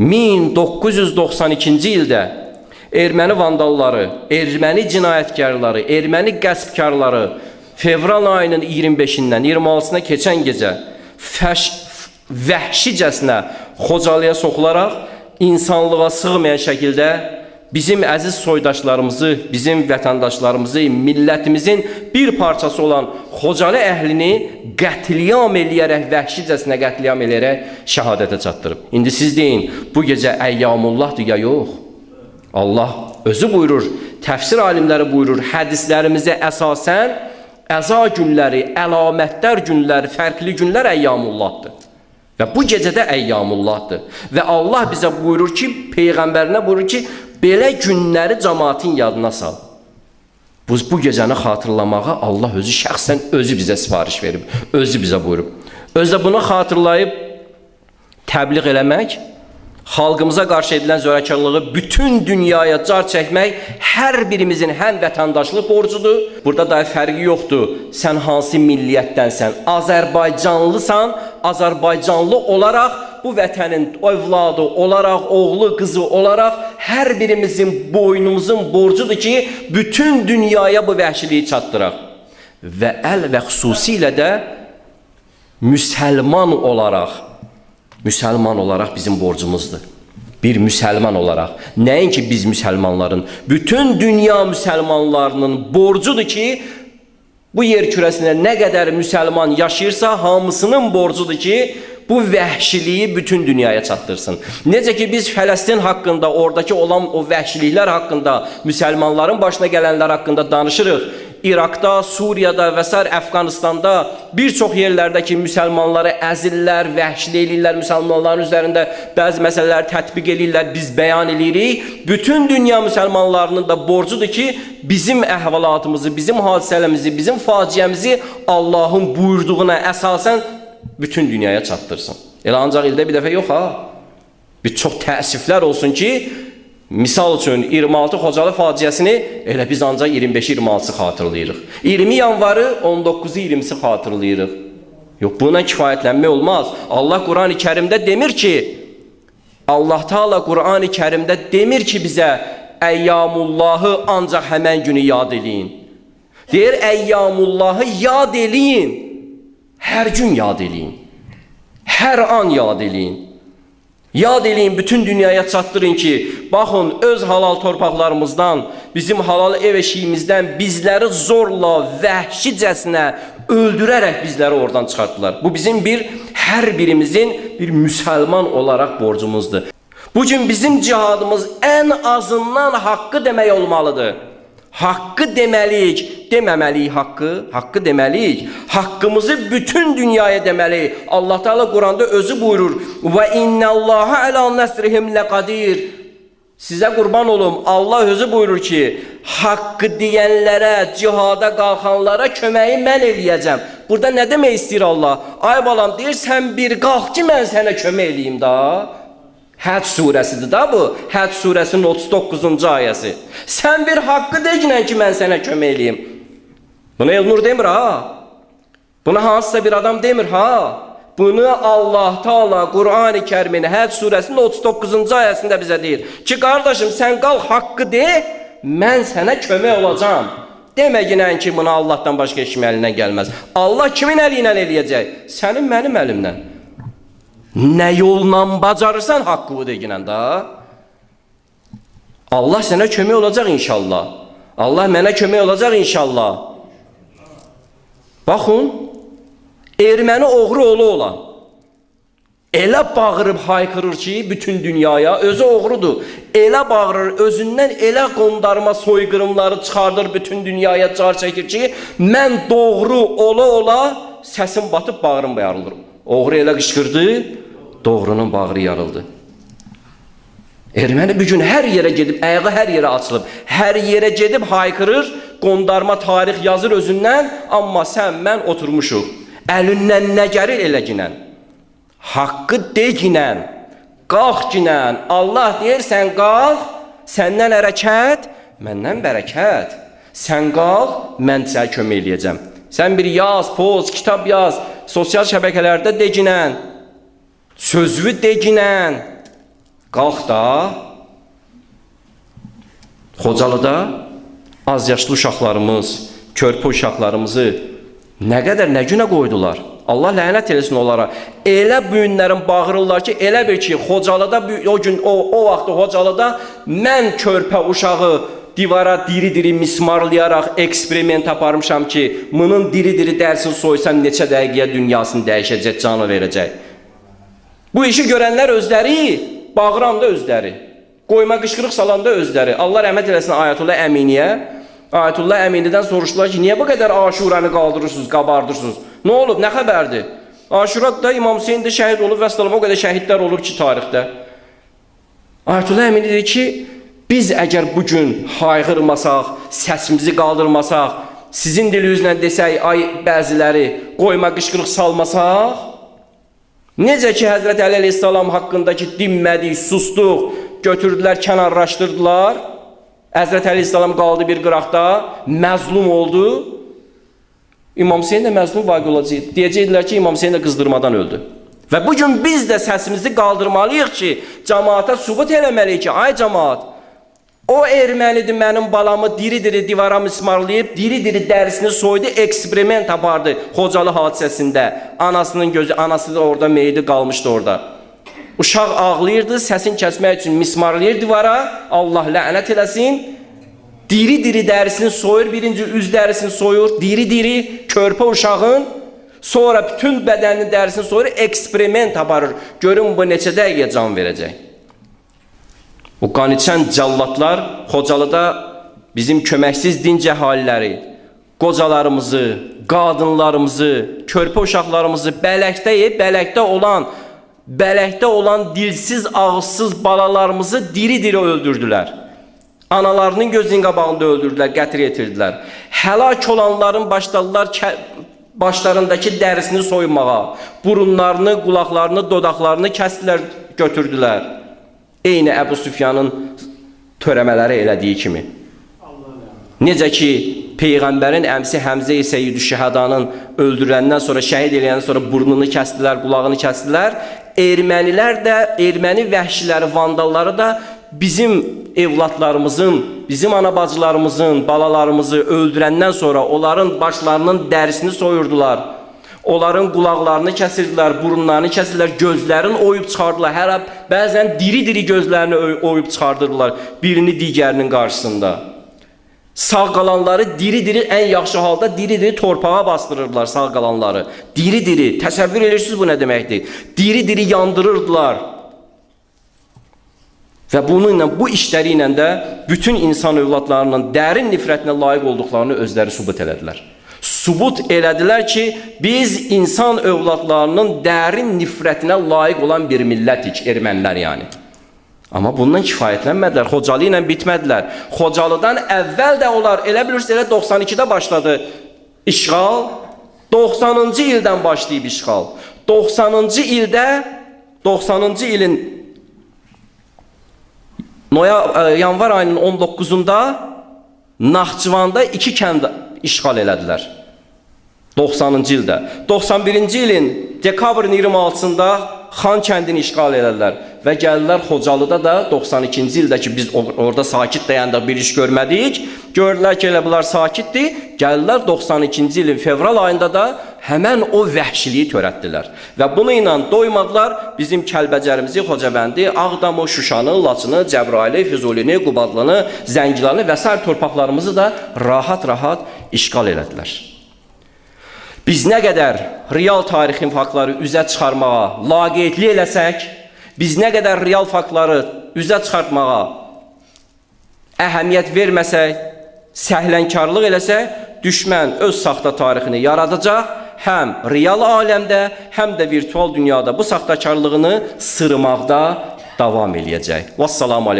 1992-ci ildə erməni vandalları, erməni cinayətkarları, erməni qəsbkarları fevral ayının 25-dən 26-sına keçən gecə fəş, vəhşicəsinə Xocalıya soxularaq insanlığa sığmayan şəkildə bizim əziz soydaşlarımızı, bizim vətəndaşlarımızı, millətimizin bir parçası olan Xocalı əhlini qətliam eləyərək, vəhşicəsinə qətliam eləyərək şəhadətə çatdırıb. İndi siz deyin, bu gecə əyyamullahdır ya yox? Allah özü buyurur, təfsir alimləri buyurur, hədislərimizə əsasən əza günləri, əlamətlər günləri, fərqli günlər əyyamullahdır. Və bu gecədə əyyamullahdır. Və Allah bizə buyurur ki, peyğəmbərinə buyurur ki, belə günləri cəmaətin yadına sal. Bu, bu gecəni xatırlamağa Allah özü şəxsən özü bizə sifariş verib, özü bizə buyurub. Özü də bunu xatırlayıb təbliğ eləmək, xalqımıza qarşı edilən zorakılığı bütün dünyaya car çəkmək hər birimizin həm vətəndaşlıq borcudur. Burada da fərqi yoxdur. Sən hansı milliyyətdənsən? Azərbaycanlısan, Azərbaycanlı olaraq bu vətənin övladı olaraq, oğlu, qızı olaraq hər birimizin boynumuzun borcudur ki, bütün dünyaya bu vəhşiliyi çatdıraq. Və əl və xüsusilə də müsəlman olaraq müsəlman olaraq bizim borcumuzdur. Bir müsəlman olaraq. Nəinki biz müsəlmanların, bütün dünya müsəlmanlarının borcudur ki, bu yer kürəsində nə qədər müsəlman yaşayırsa, hamısının borcudur ki, bu vəhşiliyi bütün dünyaya çatdırsın. Necə ki biz Fələstin haqqında, oradakı olan o vəhşiliklər haqqında, müsəlmanların başına gələnlər haqqında danışırıq. İraqda, Suriyada və s. Əfqanistanda bir çox yerlərdəki müsəlmanları əzirlər, vəhşilik eləyirlər müsəlmanların üzərində bəzi məsələləri tətbiq eləyirlər, biz bəyan eləyirik. Bütün dünya müsəlmanlarının da borcudur ki, bizim əhvalatımızı, bizim hadisələrimizi, bizim faciəmizi Allahın buyurduğuna əsasən bütün dünyaya çatdırsın. Elə ancaq ildə bir dəfə yox ha. Bir çox təəssüflər olsun ki, Misal üçün 26 Xocalı faciəsini elə biz ancaq 25-26-sı xatırlayırıq. 20 yanvarı 19-u 20-si xatırlayırıq. Yox, buna kifayətlənmək olmaz. Allah Qurani Kərimdə demir ki, Allah Taala Qurani Kərimdə demir ki bizə əyyamullahı ancaq həmən günü yad eləyin. Deyir əyyamullahı yad eləyin. Hər gün yad eləyin. Hər an yad eləyin. Yad eləyin, bütün dünyaya çatdırın ki, baxın, öz halal torpaqlarımızdan, bizim halal ev eşiyimizdən bizləri zorla, vəhşicəsinə öldürərək bizləri oradan çıxartdılar. Bu bizim bir, hər birimizin bir müsəlman olaraq borcumuzdur. Bugün bizim cihadımız ən azından haqqı demək olmalıdır. Haqqı deməliyik, deməməliyik haqqı, haqqı deməliyik. Haqqımızı bütün dünyaya deməliyik. Allah Teala Quranda özü buyurur: "Və innallaha ala nasrihim laqadir." Sizə qurban olum. Allah özü buyurur ki, haqqı deyənlərə, cihada qalxanlara köməyi mən eləyəcəm. Burada nə demək istəyir Allah? Ay balam, deyirsən bir qalx ki, mən sənə kömək eləyim da. Həc surəsidir da bu. Həc surəsinin 39-cu ayəsi. Sən bir haqqı deyinən ki, mən sənə kömək eləyim. Bunu Elnur demir ha. Bunu hansısa bir adam demir ha. Bunu Allah Taala Qurani Kərimin Həc surəsinin 39-cu ayəsində bizə deyir ki, qardaşım sən qalx haqqı de, mən sənə kömək olacağam. Deməginən ki, bunu Allahdan başqa heç kimin əlindən gəlməz. Allah kimin əli ilə eləyəcək? Sənin mənim əlimdən. Nə yolla bacarırsan haqqı bu deginən da. Allah sənə kömək olacaq inşallah. Allah mənə kömək olacaq inşallah. Baxın, erməni oğru oğlu olan elə bağırıb haykırır ki, bütün dünyaya, özü oğrudur. Elə bağırır, özündən elə qondarma soyqırımları çıxardır bütün dünyaya car çəkir ki, mən doğru ola ola səsim batıb bağrım yarılır. Oğru elə qışqırdı, doğrunun bağrı yarıldı. Erməni bugün hər yerə gedib, ayağı hər yerə açılıb, hər yerə gedib haykırır, qondarma tarix yazır özündən, amma sən mən oturmuşuq. Əlindən nə gəlir elə ginən. Haqqı deginən, qalx ginən. Allah deyir sən qalx, səndən hərəkət, məndən bərəkət. Sən qalx, mən sənə kömək eləyəcəm. Sən bir yaz, poz, kitab yaz, sosial şəbəkələrdə deginən, sözlü deginən, Qalx da Xocalıda az yaşlı uşaqlarımız, körpə uşaqlarımızı nə qədər nə günə qoydular. Allah lənət eləsin onlara. Elə bu günlərin bağırırlar ki, elə bir ki, Xocalıda o gün o o vaxt Xocalıda mən körpə uşağı divara diri-diri mismarlayaraq eksperiment aparmışam ki, bunun diri-diri dərsini soysam neçə dəqiqəyə dünyasını dəyişəcək, canı verəcək. Bu işi görənlər özləri, bağıran da özləri. Qoyma qışqırıq salan da özləri. Allah rəhmət eləsin Ayətullah Əminiyə. Ayətullah Əminidən soruşdular ki, niyə bu qədər Aşuranı qaldırırsınız, qabardırsınız? Nə olub, nə xəbərdir? Aşurada İmam Hüseyn də şəhid olub və o qədər şəhidlər olub ki, tarixdə. Ayətullah Əmini dedi ki, biz əgər bu gün hayğırmasaq, səsimizi qaldırmasaq, sizin dilinizlə desək, ay bəziləri qoyma qışqırıq salmasaq, Necə ki Həzrət Əli əleyhissalam haqqındakı dinmədik, sustuq, götürdülər, kənarlaşdırdılar. Həzrət Əli əleyhissalam qaldı bir qıraqda, məzlum oldu. İmam Hüseyn də məzlum vaqe olacaq. Deyəcəkdilər ki, İmam Hüseyn də qızdırmadan öldü. Və bu gün biz də səsimizi qaldırmalıyıq ki, cəmaata sübut eləməliyik ki, ay cəmaat, o ermənidir mənim balamı diri-diri divara mismarlayıb, diri-diri dərisini soydu, eksperiment apardı Xocalı hadisəsində. Anasının gözü, anası da orada meyidi qalmışdı orada. Uşaq ağlayırdı, səsini kəsmək üçün mismarlayır divara. Allah lənət eləsin. Diri-diri dərisini soyur, birinci üz dərisini soyur, diri-diri körpə uşağın sonra bütün bədəninin dərisini soyur, eksperiment aparır. Görün bu neçə dəqiqə can verəcək. Bu qaniçən cəllatlar Xocalıda bizim köməksiz dinc əhaliləri, qocalarımızı, qadınlarımızı, körpə uşaqlarımızı bələkdə, bələkdə olan, bələkdə olan dilsiz, ağızsız balalarımızı diri-diri öldürdülər. Analarının gözünün qabağında öldürdülər, qətl etirdilər. Həlak olanların başladılar başlarındakı dərisini soymağa, burunlarını, qulaqlarını, dodaqlarını kəsdilər, götürdülər. Eyni Əbu Süfyanın törəmələri elədiyi kimi. Necə ki peyğəmbərin əmsi Həmzə isə Seyyid Şəhadanın öldürəndən sonra şəhid eləyəndən sonra burnunu kəsdilər, qulağını kəsdilər. Ermənilər də, erməni vəhşiləri, vandalları da bizim evlatlarımızın, bizim ana bacılarımızın, balalarımızı öldürəndən sonra onların başlarının dərisini soyurdular. Onların qulaqlarını kəsirdilər, burunlarını kəsirdilər, gözlərini oyub çıxardılar. Hər bəzən diri-diri gözlərini oy- oyub çıxardırdılar birini digərinin qarşısında. Sağ qalanları diri-diri ən yaxşı halda diri-diri torpağa bastırırdılar sağ qalanları. Diri-diri. Təsəvvür edirsiniz bu nə deməkdir? Diri-diri yandırırdılar. Və bununla bu işləri ilə bütün insan övladlarının dərin nifrətinə layiq olduqlarını özləri sübut elədilər. Sübut elədilər ki, biz insan övladlarının dərin nifrətinə layiq olan bir millətik, ermənilər yəni. Amma bundan kifayətlənmədilər. Xocalı ilə bitmədilər. Xocalıdan əvvəl də onlar elə bilirsiniz elə 92-də başladı işğal. 90-cı ildən başlayıb işğal. 90-cı ildə 90-cı ilin Noya, e, yanvar ayının 19-unda Naxçıvanda iki kənd işğal elədilər. 90-cı ildə. 91-ci ilin dekabrın 26-sında Xan kəndini işğal elədilər və gəldilər Xocalıda da 92-ci ildə ki biz or- orada sakit dayandıq, bir iş görmədik. Gördülər ki elə bunlar sakitdir. Gəldilər 92-ci ilin fevral ayında da həmən o vəhşiliyi törətdilər. Və bunu ilə doymadılar. Bizim Kəlbəcərimizi, Xocavəndi, Ağdamı, Şuşanı, Laçını, Cəbrayılı, Füzulini, Qubadlını, Zəngilanı və sair torpaqlarımızı da rahat-rahat işğal elədilər. Biz nə qədər real tarixin faktları üzə çıxarmağa laqeydli eləsək, biz nə qədər real faktları üzə çıxartmağa əhəmiyyət verməsək, səhlənkarlıq eləsək, düşmən öz saxta tarixini yaradacaq, həm real aləmdə, həm də virtual dünyada bu saxtakarlığını sırmaqda davam eləyəcək. Vassalamu aleykum.